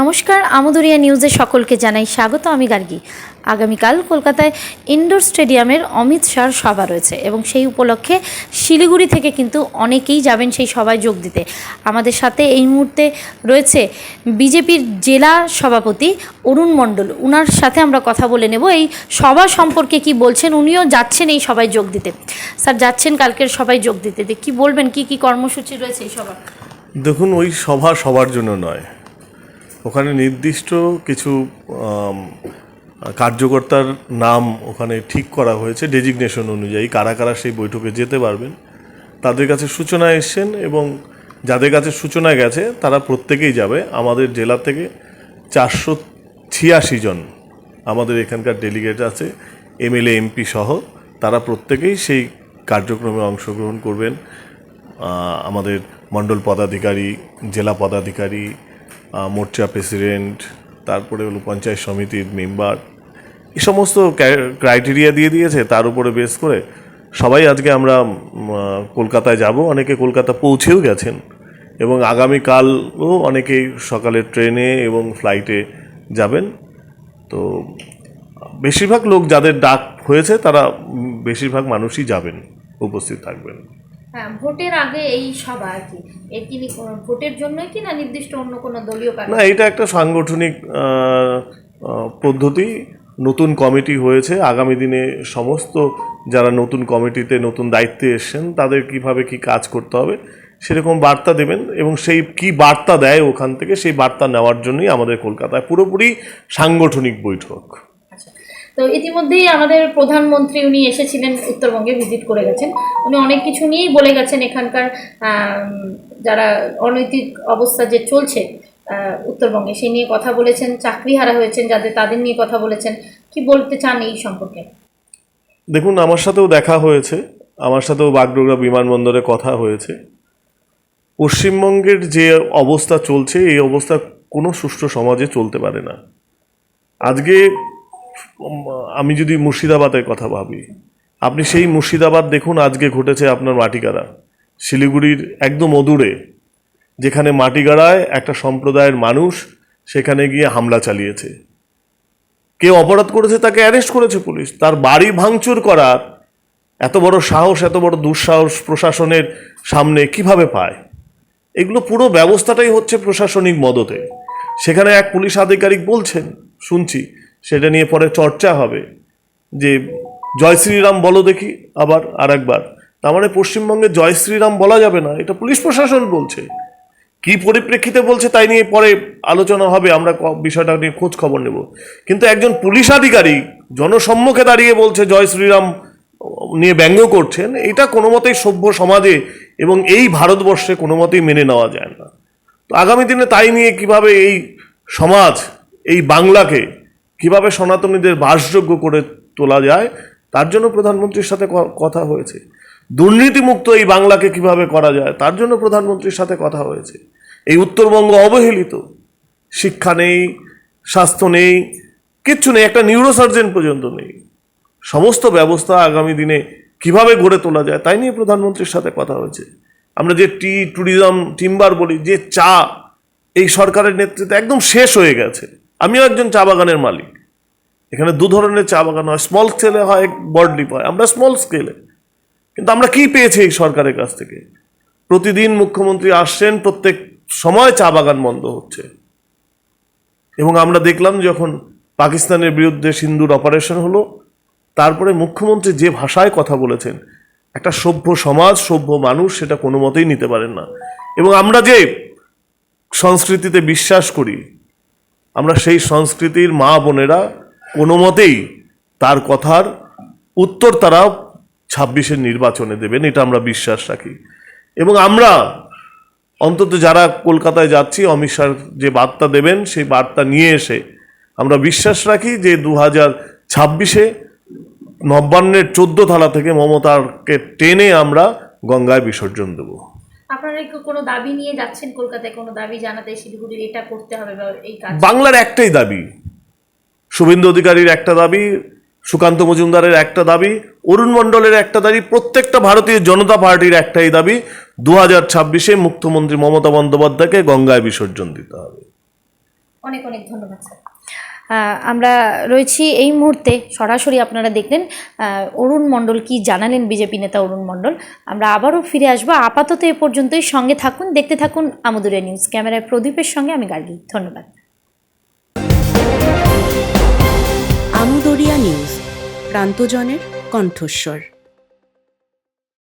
নমস্কার, আমদুরিয়া নিউজে সকলকে জানাই স্বাগত, আমি গার্গী। আগামীকাল কলকাতায় ইনডোর স্টেডিয়ামের অমিত শাহর সভা রয়েছে এবং সেই উপলক্ষে শিলিগুড়ি থেকে কিন্তু অনেকেই যাবেন সেই সভায় যোগ দিতে। আমাদের সাথে এই মুহূর্তে রয়েছে বিজেপির জেলা সভাপতি অরুণ মণ্ডল। উনার সাথে আমরা কথা বলে নেব, এই সভা সম্পর্কে কি বলছেন, উনিও যাচ্ছেন এই সভায় যোগ দিতে। স্যার, যাচ্ছেন কালকের সভায় যোগ দিতে। কি বলবেন, কি কি কর্মসূচি রয়েছে এই সভা দেখুন, ওই সভা সবার জন্য নয়। ওখানে নির্দিষ্ট কিছু কার্যকর্তার নাম ওখানে ঠিক করা হয়েছে ডেজিগনেশন অনুযায়ী, কারা কারা সেই বৈঠকে যেতে পারবেন। তাদের কাছে সূচনা এসছেন এবং যাদের কাছে সূচনা গেছে, তারা প্রত্যেকেই যাবে। আমাদের জেলা থেকে চারশো ছিয়াশি জন আমাদের এখানকার ডেলিগেট আছে, এমএলএ, এমপি সহ, তারা প্রত্যেকেই সেই কার্যক্রমে অংশগ্রহণ করবেন। আমাদের মণ্ডল পদাধিকারী, জেলা পদাধিকারী মোর্চা প্রেসিডেন্ট, তারপরে হলো পঞ্চায়েত সমিতির মেম্বার, এই সমস্ত ক্রাইটেরিয়া দিয়ে দিয়েছে, তার উপরে বেস করে সবাই আজকে আমরা কলকাতায় যাব। অনেকে কলকাতা পৌঁছেও গেছেন এবং আগামীকালও অনেকেই সকালে ট্রেনে এবং ফ্লাইটে যাবেন। তো বেশিরভাগ লোক যাদের ডাক হয়েছে, তারা বেশিরভাগ মানুষই যাবেন, উপস্থিত থাকবেন। হ্যাঁ ভোটের আগে এই সভা আর কি। এর কি ভোটের জন্যই কি না নির্দিষ্ট অন্য কোনো দলীয় না, এটা একটা সাংগঠনিক পদ্ধতি। নতুন কমিটি হয়েছে, আগামী দিনে সমস্ত যারা নতুন কমিটিতে নতুন দায়িত্বে এসছেন, তাদের কীভাবে কি কাজ করতে হবে সেরকম বার্তা দেবেন এবং সেই কি বার্তা দেয় ওখান থেকে, সেই বার্তা নেওয়ার জন্যই আমাদের কলকাতায় পুরোপুরি সাংগঠনিক বৈঠক। তো ইতিমধ্যেই আমাদের প্রধানমন্ত্রী উনি এসেছিলেন, উত্তরবঙ্গে ভিজিট করে গেছেন। উনি অনেক কিছু নিয়েই বলে গেছেন এখানকার যারা অনৈতিক অবস্থা যে চলছে উত্তরবঙ্গে, সেই নিয়ে কথা বলেছেন চাকরি হারা হয়েছেন যাদের, তাদের নিয়ে কথা বলেছেন। কি বলতে চান এই সম্পর্কে? দেখুন, আমার সাথেও দেখা হয়েছে, আমার সাথেও বাগডোগরা বিমানবন্দরে কথা হয়েছে। পশ্চিমবঙ্গের যে অবস্থা চলছে, এই অবস্থা কোনো সুষ্ঠু সমাজে চলতে পারে না। আজকে আমি যদি মুর্শিদাবাদের কথা ভাবি, আপনি সেই মুর্শিদাবাদ দেখুন আজকে ঘটেছে আপনার মাটিগাড়া। শিলিগুড়ির একদম অদূরে, যেখানে মাটিগাড়ায় একটা সম্প্রদায়ের মানুষ সেখানে গিয়ে হামলা চালিয়েছে। কে অপরাধ করেছে, তাকে অ্যারেস্ট করেছে পুলিশ। তার বাড়ি ভাঙচুর করার এত বড় সাহস, এত বড় দুঃসাহস প্রশাসনের সামনে কীভাবে পায়? এগুলো পুরো ব্যবস্থাটাই হচ্ছে প্রশাসনিক মদতে। সেখানে এক পুলিশ আধিকারিক বলছেন, শুনছি সেটা নিয়ে পরে চর্চা হবে যে জয় শ্রীরাম বলো দেখি আবার আর একবার তার মানে পশ্চিমবঙ্গে জয় শ্রীরাম বলা যাবে না, এটা পুলিশ প্রশাসন বলছে। কি পরিপ্রেক্ষিতে বলছে তাই নিয়ে পরে আলোচনা হবে, আমরা বিষয়টা নিয়ে খোঁজ খবর নেব। কিন্তু একজন পুলিশ আধিকারিক জনসম্মুখে দাঁড়িয়ে বলছে জয় শ্রীরাম নিয়ে ব্যঙ্গ করছেন, এটা কোনো মতেই সভ্য সমাজে এবং এই ভারতবর্ষে কোনো মতেই মেনে নেওয়া যায় না। তো আগামী দিনে তাই নিয়ে কীভাবে এই সমাজ, এই বাংলাকে কীভাবে সনাতনীদের বাসযোগ্য করে তোলা যায়, তার জন্য প্রধানমন্ত্রীর সাথে কথা হয়েছে। দুর্নীতিমুক্ত এই বাংলাকে কীভাবে করা যায়, তার জন্য প্রধানমন্ত্রীর সাথে কথা হয়েছে। এই উত্তরবঙ্গ অবহেলিত, শিক্ষা নেই, স্বাস্থ্য নেই, কিচ্ছু নেই, একটা নিউরোসার্জন পর্যন্ত নেই। সমস্ত ব্যবস্থা আগামী দিনে কীভাবে গড়ে তোলা যায়, তাই নিয়ে প্রধানমন্ত্রীর সাথে কথা হয়েছে। আমরা যে টি, ট্যুরিজম, টিম্বার বলি, যে চা, এই সরকারের নেতৃত্বে একদম শেষ হয়ে গেছে। আমিও একজন চা বাগানের মালিক। এখানে দু ধরনের চা বাগান হয় স্মল স্কেলে হয় বডলিপ হয়। আমরা স্মল স্কেলে কিন্তু আমরা কি পেয়েছি এই সরকারের কাছ থেকে? প্রতিদিন মুখ্যমন্ত্রী আসছেন, প্রত্যেক সময় চা বাগান বন্ধ হচ্ছে। এবং আমরা দেখলাম যখন পাকিস্তানের বিরুদ্ধে সিন্দুর অপারেশন হলো, তারপরে মুখ্যমন্ত্রী যে ভাষায় কথা বলেছেন, একটা সভ্য সমাজ, সভ্য মানুষ সেটা কোনো মতেই নিতে পারেন না। এবং আমরা যে সংস্কৃতিতে বিশ্বাস করি, আমরা সেই সংস্কৃতির মা বোনেরা কোনো মতেই তার কথার উত্তর তারা ছাব্বিশের নির্বাচনে দেবেন এটা আমরা বিশ্বাস রাখি। এবং আমরা অন্তত যারা কলকাতায় যাচ্ছি অমিত শাহ যে বার্তা দেবেন সেই বার্তা নিয়ে এসে আমরা বিশ্বাস রাখি যে দু হাজার ছাব্বিশে নবান্নের চোদ্দ থালা থেকে মমতাকে টেনে আমরা গঙ্গায় বিসর্জন দেবো। আপনারা কোনো দাবি নিয়ে যাচ্ছেন কলকাতায়? কোনো দাবি জানাতে শিলিগুড়ির এটা করতে হবে বা এই কাজ বাংলার একটাই দাবি শুভেন্দু অধিকারীর একটা দাবি, সুকান্ত মজুমদারের একটা দাবি, অরুণ মণ্ডলের একটা দাবি, প্রত্যেকটা ভারতীয় জনতা পার্টির একটাই দাবি দু হাজার ছাব্বিশে মুখ্যমন্ত্রী মমতা বন্দ্যোপাধ্যায়কে গঙ্গায় বিসর্জন দিতে হবে। অনেক অনেক ধন্যবাদ আমরা রয়েছি এই মুহূর্তে, সরাসরি আপনারা দেখলেন অরুণ মণ্ডল কি জানালেন বিজেপি নেতা অরুণ মণ্ডল। আমরা আবারও ফিরে আসব, আপাতত এ পর্যন্তই সঙ্গে থাকুন, দেখতে থাকুন আমুদুরে নিউজ। ক্যামেরায় প্রদীপের সঙ্গে আমি গার্গী, ধন্যবাদ। আমুদরিয়া নিউজ প্রান্তজনের কণ্ঠস্বর।